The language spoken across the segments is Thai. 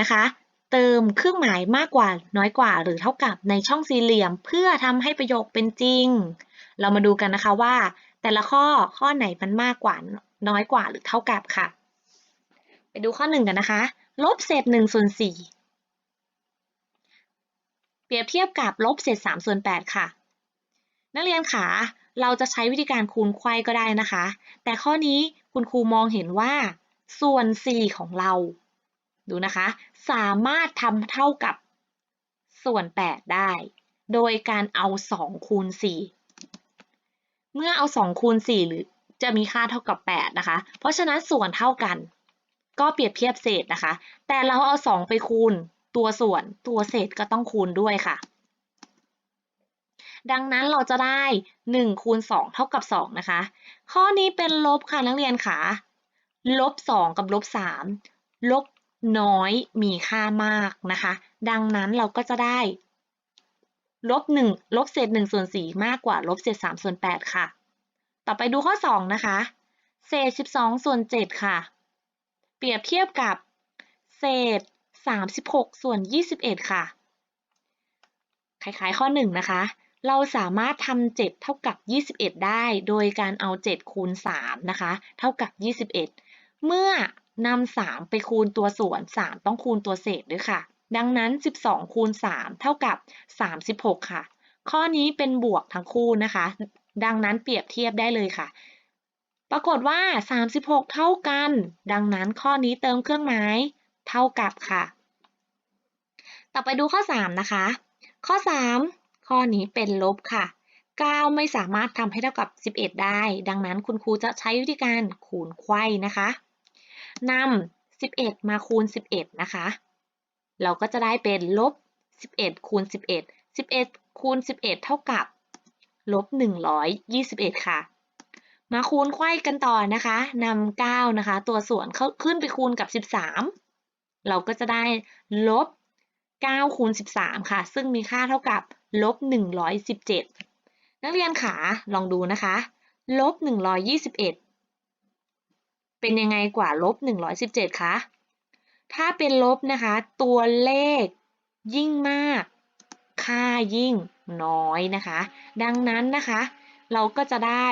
นะคะ เติมเครื่องหมายมากกว่าน้อยกว่าหรือเท่ากับในช่องสี่เหลี่ยม เพื่อทำให้ประโยคเป็นจริง เรามาดูกันนะคะว่า แต่ละข้อข้อไหนมันมากกว่าน้อยกว่าหรือเท่ากับค่ะ ไปดูข้อ1กันนะคะ ลบเศษ1ส่วน4เปรียบเทียบกับลบเศษ3ส่วน8ค่ะ นักเรียนขาเราจะใช้วิธีการคูณไขว้ก็ได้นะคะ แต่ข้อนี้คุณครูมองเห็นว่า ส่วน 4 ของเรา ดูนะคะ สามารถทำเท่ากับส่วน 8 ได้ โดยการเอา 2 คูณ 4 เมื่อเอา 2 คูณ 4 หรือจะมีค่าเท่ากับ 8 นะคะ เพราะฉะนั้นส่วนเท่ากัน ก็เปรียบเทียบเศษนะคะ แต่เราเอา 2 ไปคูณตัวส่วนตัวเศษก็ต้องคูณด้วยค่ะ ดังนั้นเราจะได้ 1 คูณ 2 เท่ากับ 2 นะคะ ข้อนี้เป็นลบค่ะนักเรียนค่ะลบ 2 กับลบ 3 ลบ น้อยมีค่ามากนะคะ ดังนั้นเราก็จะได้ลบ1ลบเศษ1ส่วน4มากกว่าลบเศษ3ส่วน8ค่ะ ต่อไปดูข้อ 2 นะคะ เศษ 12 ส่วน 7 ค่ะ เปรียบเทียบกับเศษ 36 ส่วน 21 ค่ะ คล้ายๆข้อ 1 นะคะ เราสามารถทำ7เท่ากับ 21 ได้ โดยการเอา 7 คูณ 3 นะคะ เท่ากับ 21 เมื่อ นำ3ไปคูณตัวส่วน 3 ต้องคูณตัวเศษด้วยค่ะ ดังนั้น 12 คูณ 3 เท่ากับ 36 ค่ะ ข้อนี้เป็นบวกทั้งคู่นะคะ ดังนั้นเปรียบเทียบได้เลยค่ะ ปรากฏว่า 36 เท่ากัน ดังนั้นข้อนี้เติมเครื่องหมายเท่ากับค่ะ ต่อไปดูข้อ 3 นะคะ ข้อ 3 ข้อนี้เป็นลบค่ะ 9 ไม่สามารถทำให้เท่ากับ 11 ได้ ดังนั้นคุณครูจะใช้วิธีการคูณไขว้นะคะ นำ11 มาคูณ 11 นะคะ เราก็จะได้เป็นลบ 11 คูณ 11 11 คูณ 11 เท่ากับลบ 121 ค่ะ มาคูณไขว้กันต่อนะคะนำ9นะคะ ตัวส่วนเข้าขึ้นไปคูณกับ 13 เราก็จะได้ลบ9คูณ13 ค่ะ ซึ่งมีค่าเท่ากับลบ 117 นักเรียนขาลองดูนะคะลบ 121 เป็นยังไงกว่าลบ117คะ ถ้าเป็นลบนะคะ ตัวเลขยิ่งมาก ค่ายิ่งน้อยนะคะ ดังนั้นนะคะ เราก็จะได้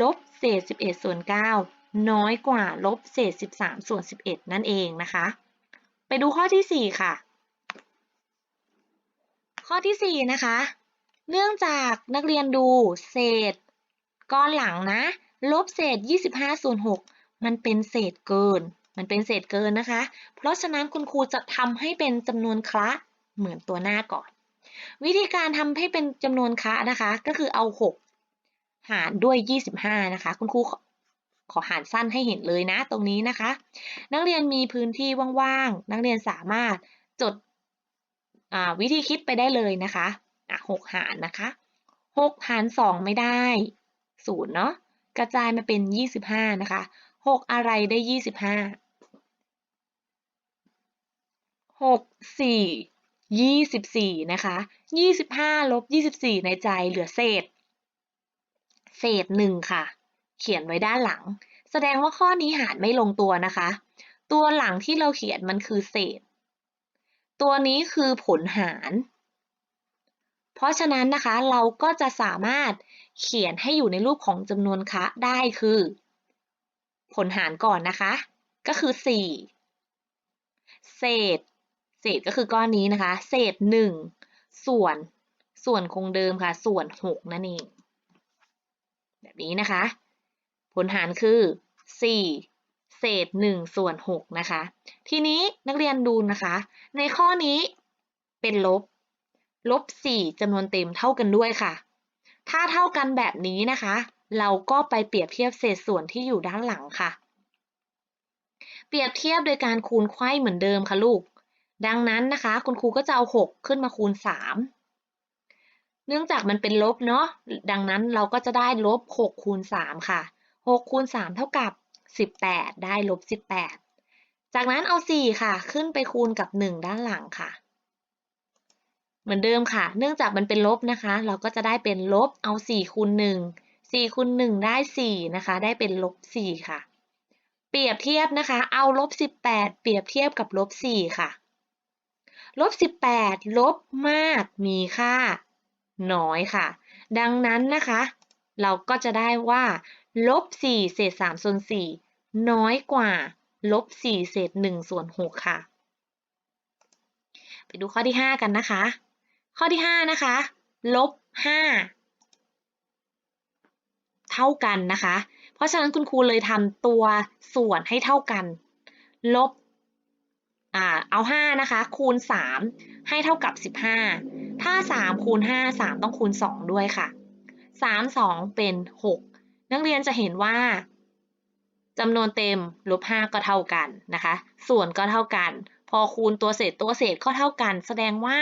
ลบเศษ 11 ส่วน 9 น้อยกว่าลบเศษ 13 ส่วน 11 นั่นเองนะคะ ไปดูข้อที่ 4 ค่ะ ข้อที่ 4 นะคะ เนื่องจากนักเรียนดูเศษก้อนหลังนะ ลบเศษ 25ส่วน6 มันเป็นเศษเกิน มันเป็นเศษเกินนะคะ เพราะฉะนั้นคุณครูจะทำให้เป็นจำนวนคละเหมือนตัวหน้าก่อน วิธีการทำให้เป็นจำนวนคละนะคะ ก็คือเอา 6 หารด้วย 25 นะคะ คุณครูขอหารสั้นให้เห็นเลยนะตรงนี้นะคะ นักเรียนมีพื้นที่ว่างๆ นักเรียนสามารถจดวิธีคิดไปได้เลยนะคะะ6หารนะคะ6หาร2ไม่ได้0เนาะกระจายมาเป็น25นะคะ หกอะไรได้ยี่สิบห้าหกสี่ยี่สิบสี่นะคะยี่สิบห้าลบยี่สิบสี่ในใจเหลือเศษ เศษหนึ่งค่ะ เขียนไว้ด้านหลัง แสดงว่าข้อนี้หารไม่ลงตัวนะคะ ตัวหลังที่เราเขียนมันคือเศษ ตัวนี้คือผลหาร เพราะฉะนั้นนะคะเราก็จะสามารถเขียนให้อยู่ในรูปของจำนวนคะได้คือ ผลหารก่อนนะคะ ก็คือ 4 เศษ เศษก็คือก้อนนี้นะคะ เศษ 1 ส่วน ส่วนคงเดิมค่ะ ส่วน 6 นั่นเอง แบบนี้นะคะ ผลหารคือ 4 เศษ 1 ส่วน 6 นะคะ ทีนี้นักเรียนดูนะคะ ในข้อนี้เป็นลบ ลบ 4จำนวนเต็มเท่ากันด้วยค่ะ ถ้าเท่ากันแบบนี้นะคะ เราก็ไปเปรียบเทียบเศษส่วนที่อยู่ด้านหลังค่ะ เปรียบเทียบโดยการคูณไขว้เหมือนเดิมค่ะลูก ดังนั้นนะคะ คุณครูก็จะเอา 6 ขึ้นมาคูณ 3 เนื่องจากมันเป็นลบเนาะ ดังนั้นเราก็จะได้ลบ 6 คูณ 3 ค่ะ 6 คูณ 3 เท่ากับ 18 ได้ลบ 18 จากนั้นเอา 4 ค่ะ ขึ้นไปคูณกับ 1 ด้านหลังค่ะเหมือนเดิมค่ะ เนื่องจากมันเป็นลบนะคะ เราก็จะได้เป็นลบเอา 4 คูณ 1 4คูณ1ได้ 4 นะคะ ได้เป็นลบ 4 ค่ะ เปรียบเทียบนะคะ เอาลบ 18 เปรียบเทียบกับลบ 4 ค่ะ ลบ 18 ลบมากมีค่า น้อยค่ะ ดังนั้นนะคะ เราก็จะได้ว่า ลบ 4 เศษ3ส่วน 4 น้อยกว่า ลบ 4 เศษ1ส่วน 6 ค่ะ ไปดูข้อที่ 5 กันนะคะ ข้อที่ 5 นะคะ ลบ 5 เท่ากันนะคะ เพราะฉะนั้นคุณครูเลยทำตัวส่วนให้เท่ากัน ลบอ่าเอา5นะคะ คูณ 3 ให้เท่ากับ 15 ถ้า 3 คูณ 5 3 ต้องคูณ 2 ด้วยค่ะ 3 2 เป็น 6 นักเรียนจะเห็นว่าจำนวนเต็มลบ5ก็เท่ากันนะคะ ส่วนก็เท่ากัน พอคูณตัวเศษตัวเศษก็เท่ากัน แสดงว่า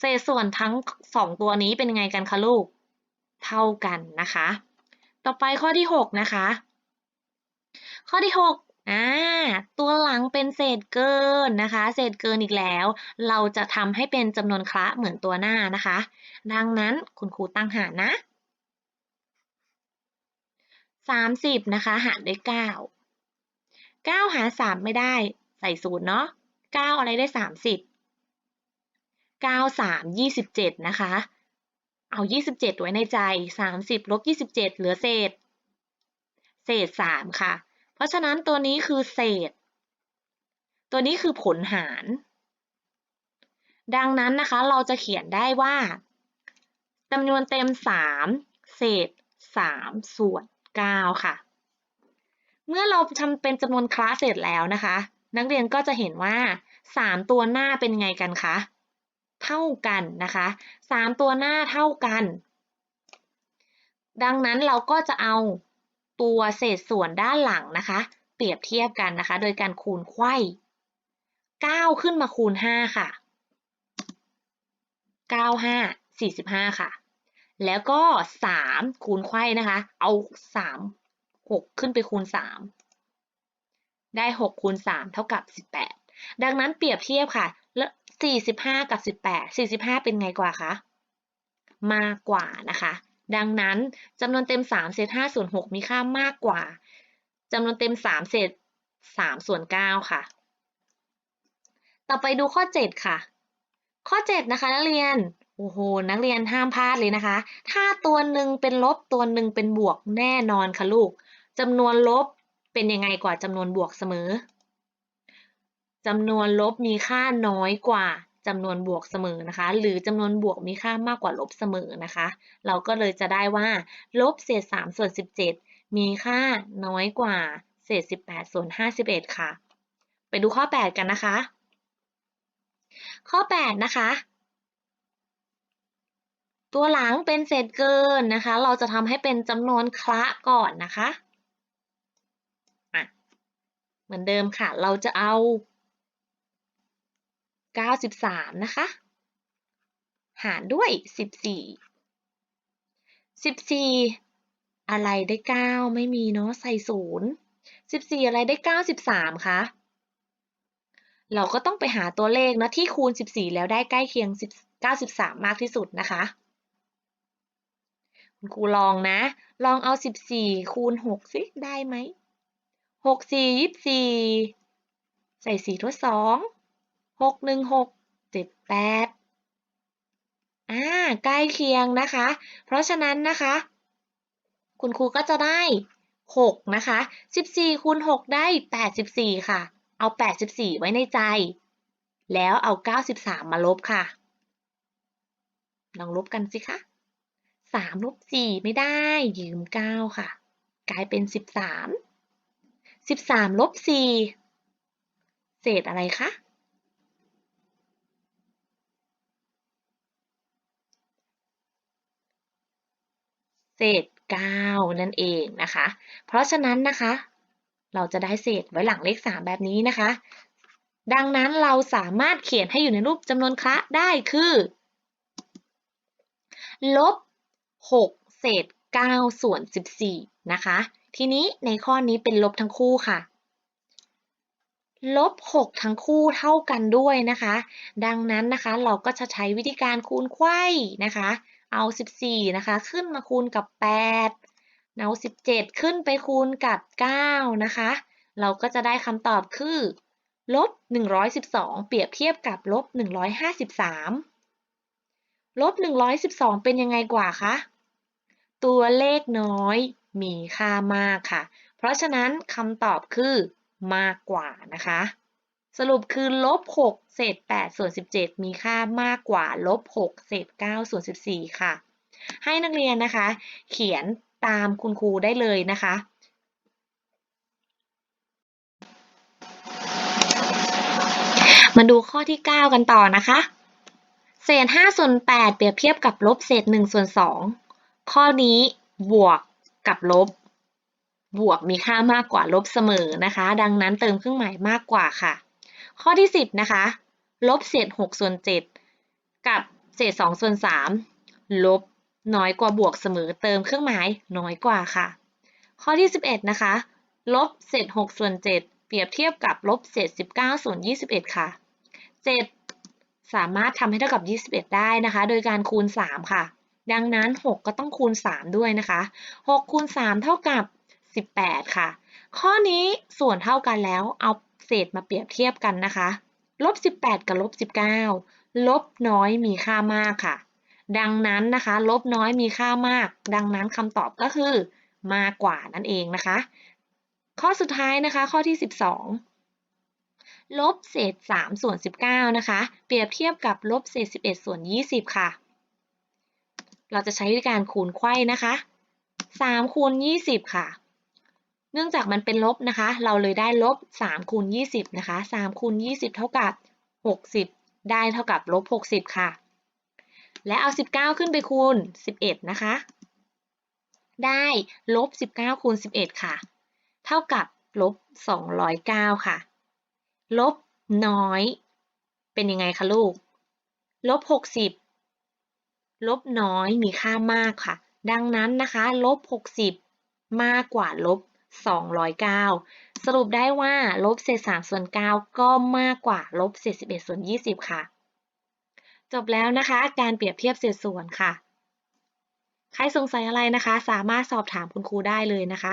เศษส่วนทั้ง 2 ตัวนี้เป็นยังไงกันคะลูก เท่ากันนะคะ ต่อไปข้อที่ 6 นะคะ ข้อที่ 6อ่าตัวหลังเป็นเศษเกินนะคะ เศษเกินอีกแล้ว เราจะทำให้เป็นจำนวนคละเหมือนตัวหน้านะคะ ดังนั้นคุณครูตั้งหารนะ 30 นะคะ หารด้วย 9 9 หาร 3 ไม่ได้ใส่ศูนย์เนาะ9 อะไรได้ 30 9 3 27 นะคะ เอา 27 ไว้ในใจ 30ลบ27 เหลือเศษ เศษ 3 ค่ะ เพราะฉะนั้นตัวนี้คือเศษ ตัวนี้คือผลหาร ดังนั้นนะคะเราจะเขียนได้ว่าจำนวนเต็ม 3 เศษ 3 ส่วน 9 ค่ะ เมื่อเราทำเป็นจำนวนคลาสเสร็จแล้วนะคะ นักเรียนก็จะเห็นว่า 3 ตัวหน้าเป็นไงกันคะ เท่ากันนะคะ3ตัวหน้าเท่ากัน ดังนั้นเราก็จะเอาตัวเศษส่วนด้านหลังนะคะ เปรียบเทียบกันนะคะ โดยการคูณไขว้9ขึ้นมาคูณ 5 ค่ะ 9 5 45 ค่ะ แล้วก็ 3 คูณไขว้นะคะ เอา 3 6 ขึ้นไปคูณ 3 ได้ 6 คูณ 3 เท่ากับ 18 ดังนั้นเปรียบเทียบค่ะ 45 กับ 18 45 เป็นไงกว่าคะ มากกว่านะคะ ดังนั้นจำนวนเต็ม 3 เศษ5ส่วน6มีค่ามากกว่าจำนวนเต็ม 3 เศษ3ส่วน9ค่ะ ต่อไปดูข้อ 7 ค่ะ ข้อ 7 นะคะ นักเรียน โอ้โห นักเรียนห้ามพลาดเลยนะคะ ถ้าตัวหนึ่งเป็นลบตัวหนึ่งเป็นบวกแน่นอนค่ะลูกจำนวนลบเป็นยังไงกว่าจำนวนบวกเสมอ จำนวนลบมีค่าน้อยกว่าจำนวนบวกเสมอนะคะ หรือจำนวนบวกมีค่ามากกว่าลบเสมอนะคะ เราก็เลยจะได้ว่าลบเศษ3ส่วน17 มีค่าน้อยกว่าเศษ 18ส่วน51 ค่ะ ไปดูข้อ 8 กันนะคะ ข้อ 8 นะคะตัวหลังเป็นเศษเกินนะคะ เราจะทำให้เป็นจำนวนคละก่อนนะคะะเหมือนเดิมค่ะ เราจะเอา 93 นะคะ หารด้วย 14 14 อะไรได้ 9 ไม่มีเนาะใส่ศูนย์14 อะไรได้ 93 คะเราก็ต้องไปหาตัวเลขนะที่คูณ 14 แล้วได้ใกล้เคียง93 มากที่สุดนะคะ คุณครูลองนะ ลองเอา 14 คูณ 6 สิได้ไหม 6 4 24 ใส่ 4 ทด 2 6 1 6 7 8อ่าใกล้เคียงนะคะ เพราะฉะนั้นนะคะ คุณครูก็จะได้6นะคะ14คูณ6ได้84ค่ะ เอา84ไว้ในใจ แล้วเอา93มาลบค่ะ ลองลบกันสิคะสามลบสี่ไม่ได้ ยืมเก้าค่ะ กลายเป็นสิบสามสิบสามลบสี่เศษอะไรคะ เศษเก้านั่นเองนะคะ เพราะฉะนั้นนะคะ เราจะได้เศษไว้หลังเลขสามแบบนี้นะคะ ดังนั้นเราสามารถเขียนให้อยู่ในรูปจำนวนคละได้คือลบ 6 เศษ 9 ส่วน 14 นะคะ ทีนี้ในข้อนี้เป็นลบทั้งคู่ค่ะลบ 6 ทั้งคู่เท่ากันด้วยนะคะ ดังนั้นนะคะเราก็จะใช้วิธีการคูณไขว้นะคะ เอา 14 นะคะ ขึ้นมาคูณกับ 8 เอา 17 ขึ้นไปคูณกับ 9 นะคะ เราก็จะได้คำตอบคือลบ 112 เปรียบเทียบกับลบ 153 ลบ 112 เป็นยังไงกว่าคะ ตัวเลขน้อยมีค่ามากค่ะ เพราะฉะนั้นคำตอบคือมากกว่านะคะ สรุปคือลบ6เศษ8ส่วน17 มีค่ามากกว่าลบ6เศษ9ส่วน14 ค่ะ ให้นักเรียนนะคะ เขียนตามคุณครูได้เลยนะคะมาดูข้อที่ 9 กันต่อนะคะ เศษ5ส่วน8เปรียบเทียบกับลบเศษ1ส่วน2ข้อนี้บวกกับลบ บวกมีค่ามากกว่าลบเสมอนะคะ ดังนั้นเติมเครื่องหมายมากกว่าค่ะ ข้อที่ 10 นะคะ ลบเศษ6ส่วน7กับเศษ2ส่วน3ลบน้อยกว่าบวกเสมอเติมเครื่องหมายน้อยกว่าค่ะ ข้อที่ 11 นะคะ ลบเศษ6ส่วน7เปรียบเทียบกับลบเศษ19ส่วน21 ค่ะ 7 สามารถทำให้เท่ากับ 21 ได้นะคะ โดยการคูณ 3 ค่ะ ดังนั้น 6 ก็ต้องคูณ 3 ด้วยนะคะ 6 คูณ 3 เท่ากับ 18 ค่ะ ข้อนี้ส่วนเท่ากันแล้วเอา เศษมาเปรียบเทียบกันนะคะลบ18 กับลบ19 ลบน้อยมีค่ามากค่ะ ดังนั้นนะคะ ลบน้อยมีค่ามาก ดังนั้นคำตอบก็คือมากกว่านั่นเองนะคะ ข้อสุดท้ายนะคะ ข้อที่ 12 ลบเศษ 3 ส่วน 19 นะคะ เปรียบเทียบกับลบเศษ 11 ส่วน 20 ค่ะ เราจะใช้วิธีการคูณไขว้นะคะ 3 คูณ 20 ค่ะ เนื่องจากมันเป็นลบนะคะ เราเลยได้ลบ3คูณ20นะคะ3คูณ20 เท่ากับ 60 ได้เท่ากับลบ60 ค่ะ และเอา 19 ขึ้นไปคูณ 11 นะคะ ได้ลบ19คูณ11 ค่ะ เท่ากับลบ209 ค่ะ ลบน้อย เป็นยังไงคะลูก ลบ 60 ลบน้อยมีค่ามากค่ะ ดังนั้นนะคะ ลบ 60 มากกว่าลบ 209 สรุปได้ว่าลบเศษ3ส่วน 9 ก็มากกว่าลบเศษ11ส่วน 20 ค่ะ จบแล้วนะคะ การเปรียบเทียบเศษส่วนค่ะ ใครสงสัยอะไรนะคะ สามารถสอบถามคุณครูได้เลยนะคะ